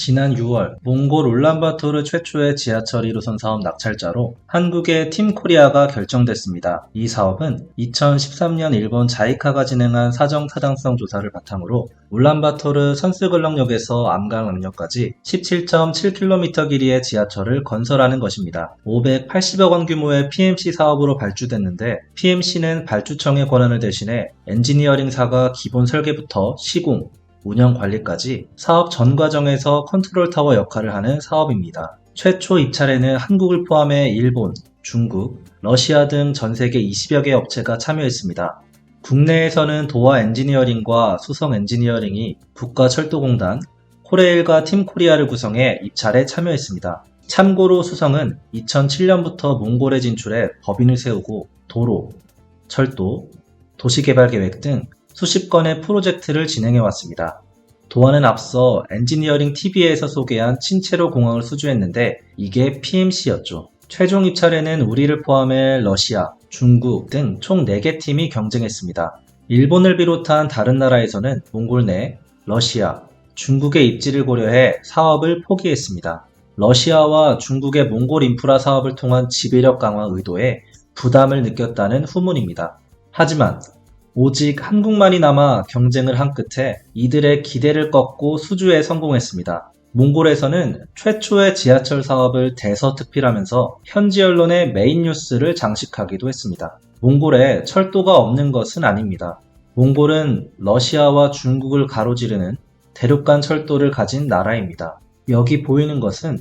지난 6월 몽골 울란바토르 최초의 지하철 1호선 사업 낙찰자로 한국의 팀코리아가 결정됐습니다. 이 사업은 2013년 일본 자이카가 진행한 사정 타당성 조사를 바탕으로 울란바토르 선스글럭역에서 암강암역까지 17.7km 길이의 지하철을 건설하는 것입니다. 580억 원 규모의 PMC 사업으로 발주됐는데 PMC는 발주청의 권한을 대신해 엔지니어링사가 기본 설계부터 시공, 운영 관리까지 사업 전 과정에서 컨트롤 타워 역할을 하는 사업입니다. 최초 입찰에는 한국을 포함해 일본, 중국, 러시아 등 전 세계 20여 개 업체가 참여했습니다. 국내에서는 도화 엔지니어링과 수성 엔지니어링이 국가철도공단, 코레일과 팀 코리아를 구성해 입찰에 참여했습니다. 참고로 수성은 2007년부터 몽골에 진출해 법인을 세우고 도로, 철도, 도시개발계획 등 수십 건의 프로젝트를 진행해 왔습니다. 도안은 앞서 엔지니어링 TV에서 소개한 친체로 공항을 수주했는데 이게 PMC였죠. 최종 입찰에는 우리를 포함해 러시아, 중국 등 총 4개 팀이 경쟁했습니다. 일본을 비롯한 다른 나라에서는 몽골 내 러시아, 중국의 입지를 고려해 사업을 포기했습니다. 러시아와 중국의 몽골 인프라 사업을 통한 지배력 강화 의도에 부담을 느꼈다는 후문입니다. 하지만 오직 한국만이 남아 경쟁을 한 끝에 이들의 기대를 꺾고 수주에 성공했습니다. 몽골에서는 최초의 지하철 사업을 대서특필하면서 현지 언론의 메인 뉴스를 장식하기도 했습니다. 몽골에 철도가 없는 것은 아닙니다. 몽골은 러시아와 중국을 가로지르는 대륙간 철도를 가진 나라입니다. 여기 보이는 것은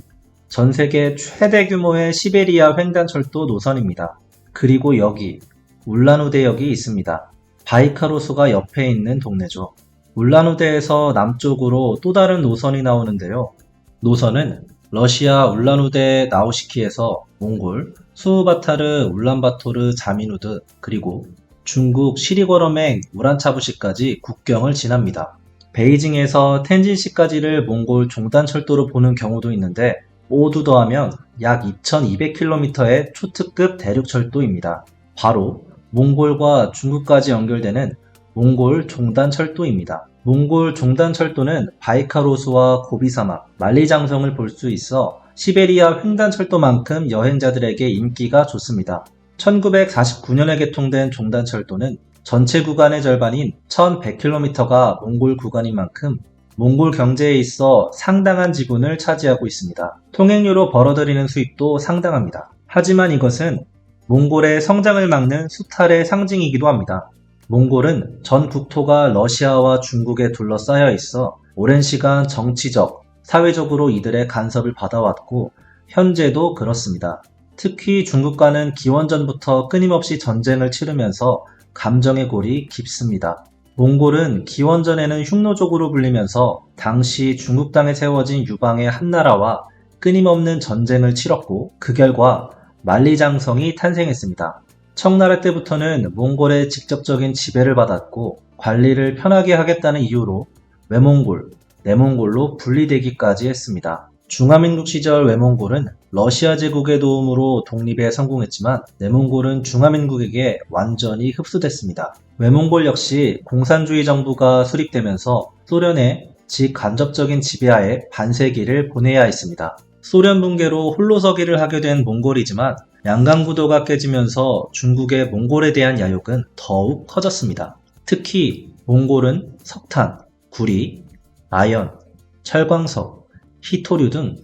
전 세계 최대 규모의 시베리아 횡단철도 노선입니다. 그리고 여기 울란우대역이 있습니다. 바이카로스가 옆에 있는 동네죠. 울란우대에서 남쪽으로 또 다른 노선이 나오는데요. 노선은 러시아 울란우대 나우시키에서 몽골, 수우바타르, 울란바토르, 자미누드, 그리고 중국 시리거럼행 우란차부시까지 국경을 지납니다. 베이징에서 텐진시까지를 몽골 종단철도로 보는 경우도 있는데 모두 더하면 약 2200km의 초특급 대륙철도입니다. 바로 몽골과 중국까지 연결되는 몽골 종단 철도입니다. 몽골 종단 철도는 바이카로스와 고비사막, 만리장성을 볼 수 있어 시베리아 횡단 철도만큼 여행자들에게 인기가 좋습니다. 1949년에 개통된 종단 철도는 전체 구간의 절반인 1100km가 몽골 구간인 만큼 몽골 경제에 있어 상당한 지분을 차지하고 있습니다. 통행료로 벌어들이는 수입도 상당합니다. 하지만 이것은 몽골의 성장을 막는 수탈의 상징이기도 합니다. 몽골은 전 국토가 러시아와 중국에 둘러싸여 있어 오랜 시간 정치적, 사회적으로 이들의 간섭을 받아왔고 현재도 그렇습니다. 특히 중국과는 기원전부터 끊임없이 전쟁을 치르면서 감정의 골이 깊습니다. 몽골은 기원전에는 흉노족으로 불리면서 당시 중국 땅에 세워진 유방의 한나라와 끊임없는 전쟁을 치렀고 그 결과 만리장성이 탄생했습니다. 청나라 때부터는 몽골의 직접적인 지배를 받았고 관리를 편하게 하겠다는 이유로 외몽골, 내몽골로 분리되기까지 했습니다. 중화민국 시절 외몽골은 러시아 제국의 도움으로 독립에 성공했지만 내몽골은 중화민국에게 완전히 흡수됐습니다. 외몽골 역시 공산주의 정부가 수립되면서 소련의 직간접적인 지배하에 반세기를 보내야 했습니다. 소련 붕괴로 홀로서기를 하게 된 몽골이지만 양강 구도가 깨지면서 중국의 몽골에 대한 야욕은 더욱 커졌습니다. 특히 몽골은 석탄, 구리, 아연, 철광석, 히토류 등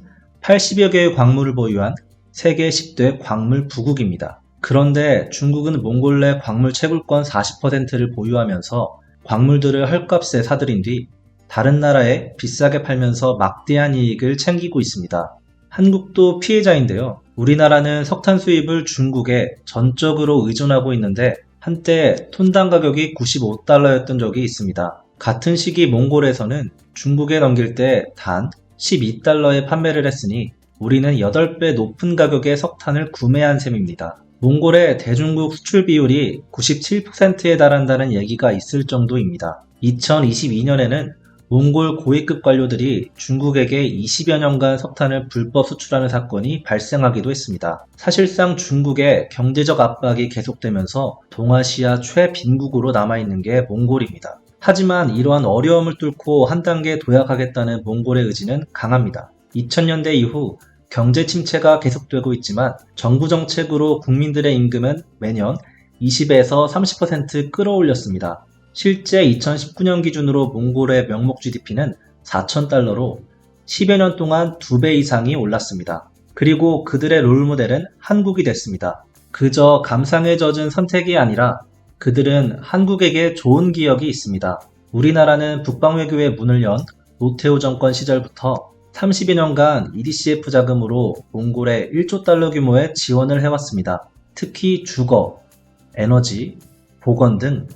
80여 개의 광물을 보유한 세계 10대 광물 부국입니다. 그런데 중국은 몽골 내 광물 채굴권 40%를 보유하면서 광물들을 헐값에 사들인 뒤 다른 나라에 비싸게 팔면서 막대한 이익을 챙기고 있습니다. 한국도 피해자인데요. 우리나라는 석탄 수입을 중국에 전적으로 의존하고 있는데 한때 톤당 가격이 95달러였던 적이 있습니다. 같은 시기 몽골에서는 중국에 넘길 때 단 12달러에 판매를 했으니 우리는 8배 높은 가격의 석탄을 구매한 셈입니다. 몽골의 대중국 수출 비율이 97%에 달한다는 얘기가 있을 정도입니다. 2022년에는 몽골 고위급 관료들이 중국에게 20여 년간 석탄을 불법 수출하는 사건이 발생하기도 했습니다. 사실상 중국의 경제적 압박이 계속되면서 동아시아 최빈국으로 남아있는 게 몽골입니다. 하지만 이러한 어려움을 뚫고 한 단계 도약하겠다는 몽골의 의지는 강합니다. 2000년대 이후 경제 침체가 계속되고 있지만 정부 정책으로 국민들의 임금은 매년 20에서 30% 끌어올렸습니다. 실제 2019년 기준으로 몽골의 명목 GDP는 4,000달러로 10여 년 동안 2배 이상이 올랐습니다. 그리고 그들의 롤모델은 한국이 됐습니다. 그저 감상에 젖은 선택이 아니라 그들은 한국에게 좋은 기억이 있습니다. 우리나라는 북방외교의 문을 연 노태우 정권 시절부터 30여 년간 EDCF 자금으로 몽골에 1조 달러 규모의 지원을 해왔습니다. 특히 주거, 에너지, 보건 등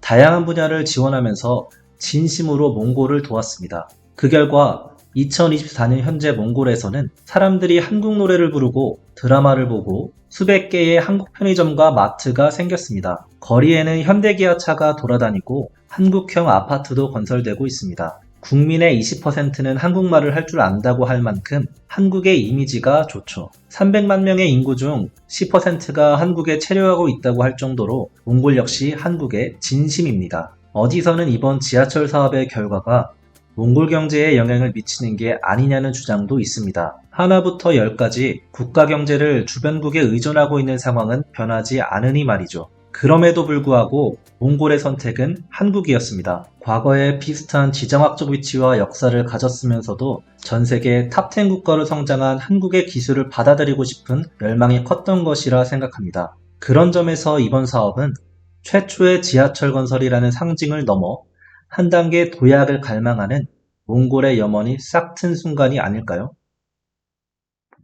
다양한 분야를 지원하면서 진심으로 몽골을 도왔습니다. 그 결과 2024년 현재 몽골에서는 사람들이 한국 노래를 부르고 드라마를 보고 수백 개의 한국 편의점과 마트가 생겼습니다. 거리에는 현대기아차가 돌아다니고 한국형 아파트도 건설되고 있습니다. 국민의 20%는 한국말을 할 줄 안다고 할 만큼 한국의 이미지가 좋죠. 300만 명의 인구 중 10%가 한국에 체류하고 있다고 할 정도로 몽골 역시 한국의 진심입니다. 어디서는 이번 지하철 사업의 결과가 몽골 경제에 영향을 미치는 게 아니냐는 주장도 있습니다. 하나부터 열까지 국가 경제를 주변국에 의존하고 있는 상황은 변하지 않으니 말이죠. 그럼에도 불구하고 몽골의 선택은 한국이었습니다. 과거에 비슷한 지정학적 위치와 역사를 가졌으면서도 전 세계 탑10 국가로 성장한 한국의 기술을 받아들이고 싶은 열망이 컸던 것이라 생각합니다. 그런 점에서 이번 사업은 최초의 지하철 건설이라는 상징을 넘어 한 단계 도약을 갈망하는 몽골의 염원이 싹 튼 순간이 아닐까요?